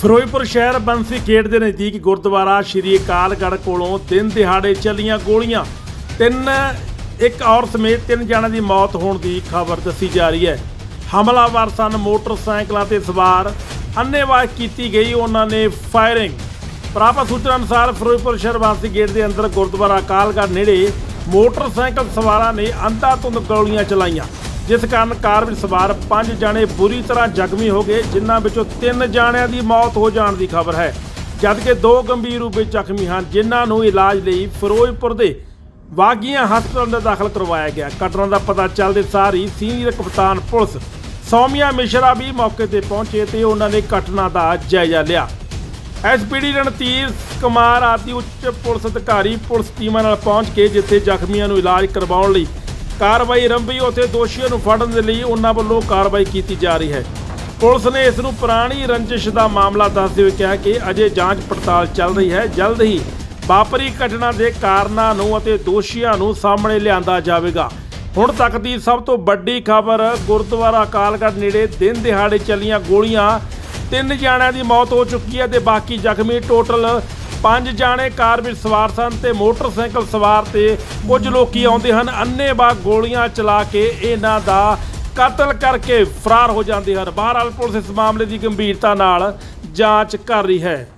ਫਿਰੋਜ਼ਪੁਰ ਸ਼ਹਿਰ ਬੰਸੀ ਗੇਟ ਦੇ ਨਜ਼ਦੀਕ ਗੁਰਦੁਆਰਾ ਸ਼੍ਰੀ ਅਕਾਲਗੜ੍ਹ ਕੋਲੋਂ ਦਿਨ ਦਿਹਾੜੇ ਚੱਲੀਆਂ ਗੋਲੀਆਂ। ਤਿੰਨ, ਇੱਕ ਔਰਤ ਸਮੇਤ ਤਿੰਨ ਜਣਾਂ ਦੀ ਮੌਤ ਹੋਣ ਦੀ ਖਬਰ ਦੱਸੀ ਜਾ ਰਹੀ ਹੈ। ਹਮਲਾਵਰ ਸਨ ਮੋਟਰਸਾਈਕਲਾਂ ਤੇ ਸਵਾਰ। ਅੰਨੇਵਾਹ ਕੀਤੀ ਗਈ, ਉਹਨਾਂ ਨੇ ਫਾਇਰਿੰਗ। ਪ੍ਰਾਪਤ ਸੂਚਨਾ ਅਨੁਸਾਰ ਫਿਰੋਜ਼ਪੁਰ ਸ਼ਹਿਰ ਵਾਸੀ ਗੇਟ ਦੇ ਅੰਦਰ ਗੁਰਦੁਆਰਾ ਅਕਾਲਗੜ੍ਹ ਨੇੜੇ ਮੋਟਰਸਾਈਕਲ ਸਵਾਰਾਂ ਨੇ ਅੰਧਾਧੁੰਦ ਗੋਲੀਆਂ ਚਲਾਈਆਂ। ਜਿਸ ਕਾਰਨ ਕਾਰ ਵਿੱਚ ਸਵਾਰ ਪੰਜ ਜਾਣੇ ਬੁਰੀ ਤਰ੍ਹਾਂ ਜ਼ਖਮੀ ਹੋ ਗਏ, ਜਿਨ੍ਹਾਂ ਵਿੱਚੋਂ ਤਿੰਨ ਜਾਣਿਆਂ ਦੀ ਮੌਤ ਹੋ ਜਾਣ ਦੀ ਖਬਰ ਹੈ। ਜਦਕਿ ਦੋ ਗੰਭੀਰ ਰੂਪ ਵਿੱਚ ਜ਼ਖਮੀ ਹਨ, ਜਿਨ੍ਹਾਂ ਨੂੰ ਇਲਾਜ ਲਈ ਫਿਰੋਜ਼ਪੁਰ ਦੇ ਵਾਗੀਆਂ ਹਸਪਤਾਲ ਦਾ ਦਾਖਲ ਕਰਵਾਇਆ ਗਿਆ। ਘਟਨਾ ਦਾ ਪਤਾ ਚੱਲਦੇ ਸਾਰ ਹੀ ਸੀਨੀਅਰ ਕਪਤਾਨ ਪੁਲਿਸ ਸੌਮਿਆ ਮਿਸ਼ਰਾ ਵੀ ਮੌਕੇ ਤੇ ਪਹੁੰਚੇ ਤੇ ਉਹਨਾਂ ਨੇ ਘਟਨਾ ਦਾ ਜਾਇਜ਼ਾ ਲਿਆ। ਐਸਪੀਡੀ ਰਣਧੀਰ ਕੁਮਾਰ ਆਦਿ ਉੱਚ ਪੁਲਿਸ ਅਧਿਕਾਰੀ ਪੁਲਿਸ ਟੀਮਾਂ ਨਾਲ ਪਹੁੰਚ ਕੇ ਜਿੱਥੇ ਜ਼ਖਮੀਆਂ ਨੂੰ ਇਲਾਜ ਕਰਵਾਉਣ ਲਈ ਕਾਰਵਾਈ ਆਰੰਭੀ ਉੱਥੇ ਦੋਸ਼ੀਆਂ ਨੂੰ ਫੜਨ ਦੇ ਲਈ ਉਹਨਾਂ ਵੱਲੋਂ ਕਾਰਵਾਈ ਕੀਤੀ ਜਾ ਰਹੀ ਹੈ। ਪੁਲਿਸ ਨੇ ਇਸ ਨੂੰ ਪੁਰਾਣੀ ਰੰਜਿਸ਼ ਦਾ ਮਾਮਲਾ ਦੱਸਦੇ ਹੋਏ ਕਿਹਾ ਕਿ ਅਜੇ ਜਾਂਚ ਪੜਤਾਲ ਚੱਲ ਰਹੀ ਹੈ। ਜਲਦ ਹੀ ਵਾਪਰੀ ਘਟਨਾ ਦੇ ਕਾਰਨਾਂ ਨੂੰ ਅਤੇ ਦੋਸ਼ੀਆਂ ਨੂੰ ਸਾਹਮਣੇ ਲਿਆਂਦਾ ਜਾਵੇਗਾ। ਹੁਣ ਤੱਕ ਦੀ ਸਭ ਤੋਂ ਵੱਡੀ ਖਬਰ, ਗੁਰਦੁਆਰਾ ਅਕਾਲਗੜ੍ਹ ਨੇੜੇ ਦਿਨ ਦਿਹਾੜੇ ਚੱਲੀਆਂ ਗੋਲੀਆਂ। ਤਿੰਨ ਜਾਣਿਆਂ ਦੀ ਮੌਤ ਹੋ ਚੁੱਕੀ ਹੈ ਤੇ ਬਾਕੀ ਜ਼ਖਮੀ ਟੋਟਲ ਪੰਜ ਜਾਣੇ ਕਾਰ ਵਿੱਚ ਸਵਾਰ ਸਨ ਤੇ ਮੋਟਰਸਾਈਕਲ ਸਵਾਰ ਤੇ ਕੁਝ ਲੋਕੀ ਆਉਂਦੇ ਹਨ। ਅੰਨ੍ਹੇਵਾਹ ਗੋਲੀਆਂ ਚਲਾ ਕੇ ਇਹਨਾਂ ਦਾ ਕਤਲ ਕਰਕੇ ਫਰਾਰ ਹੋ ਜਾਂਦੇ ਹਨ। ਬਹਰਹਾਲ ਪੁਲਿਸ ਇਸ ਮਾਮਲੇ ਦੀ ਗੰਭੀਰਤਾ ਨਾਲ ਜਾਂਚ ਕਰ ਰਹੀ ਹੈ।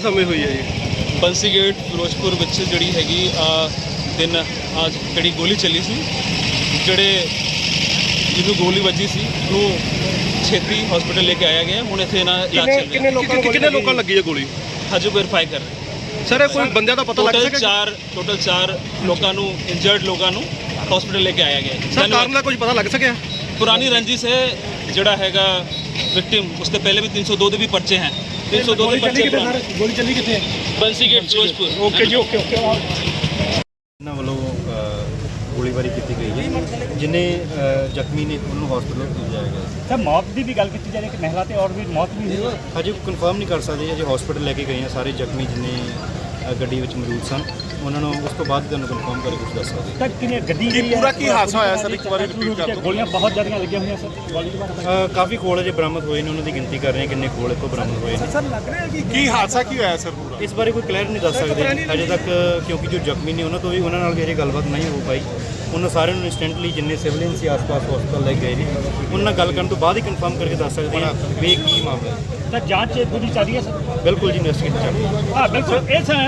ਸਮੇਂ ਹੋਈ ਹੈ ਜੀ। ਬੰਸੀ ਗੇਟ ਫਿਰੋਜ਼ਪੁਰ ਵਿੱਚ ਜਿਹੜੀ ਹੈਗੀ ਆ ਦਿਨ ਅੱਜ ਜਿਹੜੀ ਗੋਲੀ ਚੱਲੀ ਸੀ ਜਿਹੜੇ ਜਿਹਨੂੰ ਗੋਲੀ ਵੱਜੀ ਸੀ ਉਹਨੂੰ ਛੇਤੀ ਹਸਪੀਟਲ ਲੈ ਕੇ ਆਇਆ ਗਿਆ। ਹੁਣ ਇੱਥੇ ਇਹਨਾਂ ਇਲਾਜ ਚੱਲ ਕਿੰਨੇ ਰਿਹਾ ਲੋਕਾਂ ਕਿੰਨੇ ਲੋਕਾਂ ਨੂੰ ਲੱਗੀ ਹੈ ਗੋਲੀ? ਹਜੇ ਵੈਰੀਫਾਈ ਕਰ ਰਹੇ ਸਰ ਇਹ ਕੋਈ ਬੰਦਿਆਂ ਦਾ ਪਤਾ ਲੱਗ ਟੋਟਲ ਸਕਿਆ 4 ਟੋਟਲ 4 ਲੋਕਾਂ ਨੂੰ ਇੰਜਰਡ ਲੋਕਾਂ ਨੂੰ ਹਸਪੀਟਲ ਲੈ ਕੇ ਆਇਆ ਗਿਆ। ਹੈ। ਸਰ ਕਾਰਨ ਦਾ ਕੁਝ ਪਤਾ ਲੱਗ ਸਕਿਆ? ਪੁਰਾਣੀ ਰੰਜਿਸ਼ ਹੈ ਜਿਹੜਾ ਹੈਗਾ ਉਸ ਤੋਂ ਪਹਿਲੇ ਵੀ 302 ਦੇ ਵੀ ਪਰਚੇ ਹਨ 302 ਦੇ ਪਰਚੇ ਪੁਰਾਣੇ ਗੋਲੀ ਚੱਲੀ ਕਿੱਥੇ ਹੈ Bansi gate Firozpur okay ji okay okay ਇਹਨਾਂ ਵੱਲੋਂ ਅ, ਗੋਲੀਬਾਰੀ ਕੀਤੀ ਗਈ ਹੈ ਜਿਨੇ ਜ਼ਖਮੀ ਨੇ ਉਹਨੂੰ ਹਸਪੀਟਲ ਭੇਜਿਆ ਗਿਆ ਸੀ। ਸਰ ਮੌਤ ਦੀ ਵੀ ਗੱਲ ਕੀਤੀ ਜਾ ਰਹੀ ਹੈ ਕਿ ਮਹਿਲਾ ਤੇ ਔਰ ਵੀ ਮੌਤ ਵੀ ਹੋਈ ਹੈ? ਹਜੇ ਕਨਫਰਮ ਨਹੀਂ ਕਰ ਸਕਦੇ ਅਜੇ ਹਸਪੀਟਲ ਲੈ ਕੇ ਗਏ ਆ ਸਾਰੇ ਜ਼ਖਮੀ ਜਿਨੇ ਅ, ਗੱਡੀ ਵਿੱਚ ਮੌਜੂਦ ਸਨ। ਉਹਨਾਂ ਨੂੰ ਉਸ ਤੋਂ ਬਾਅਦ ਤੁਹਾਨੂੰ ਕਨਫਰਮ ਕਰਕੇ ਕੁਝ ਦੱਸ ਸਕਦੇ ਤਾਂ ਕਿਨੇ ਗੱਡੀ ਜਿਹੜੀ ਪੂਰਾ ਕੀ ਹਾਦਸਾ ਹੋਇਆ ਸਰ? ਇੱਕ ਵਾਰੀ repeat ਕਰ ਦਿਓ। ਗੋਲੀਆਂ ਬਹੁਤ ਜ਼ਿਆਦੀਆਂ ਲੱਗੀਆਂ ਹੋਈਆਂ ਸਰ। ਗੋਲੀ ਕਾਫੀ ਖੋਲ ਅਜੇ ਬਰਾਮਦ ਹੋਏ ਨੇ ਉਹਨਾਂ ਦੀ ਗਿਣਤੀ ਕਰ ਰਹੇ ਹਾਂ ਕਿੰਨੇ ਖੋਲ ਇੱਥੋਂ ਬਰਾਮਦ ਹੋਏ ਨੇ। ਕੀ ਹਾਦਸਾ ਕੀ ਹੋਇਆ ਸਰ ਪੂਰਾ? ਇਸ ਬਾਰੇ ਕੋਈ ਕਲੀਅਰ ਨਹੀਂ ਦੱਸ ਸਕਦੇ। ਅਜੇ ਤੱਕ ਕਿਉਂਕਿ ਜੋ ਜ਼ਖਮੀ ਨੇ ਉਹਨਾਂ ਤੋਂ ਵੀ ਉਹਨਾਂ ਨਾਲ ਵੀ ਅਜੇ ਗੱਲਬਾਤ ਨਹੀਂ ਹੋ ਪਾਈ। ਉਹਨਾਂ ਸਾਰਿਆਂ ਨੂੰ ਇੰਸਟੈਂਟਲੀ ਜਿੰਨੇ ਸਿਵਲਿਅਨ ਸੀ ਆਸ-ਪਾਸ ਹਸਪਤਾਲ ਲੈ ਕੇ ਗਏ ਨੇ। ਉਹਨਾਂ ਨਾਲ ਗੱਲ ਕਰਨ ਤੋਂ ਬਾਅਦ ਹੀ ਕਨਫਰਮ ਕਰਕੇ ਦੱਸ ਸਕਦੇ ਹਾਂ ਵੀ ਕੀ ਮਾਮਲਾ ਹੈ। ਤਾਂ ਜਾਂਚ ਪੂਰੀ ਚੱਲ ਰਹੀ ਹੈ ਸਰ? ਬਿਲਕੁਲ ਜੀ ਇਨਵੈਸਟੀਗੇਟ ਚੱਲ ਰਹੀ ਹੈ। ਹਾਂ ਬਿਲਕੁਲ। ਇਹ ਸਰ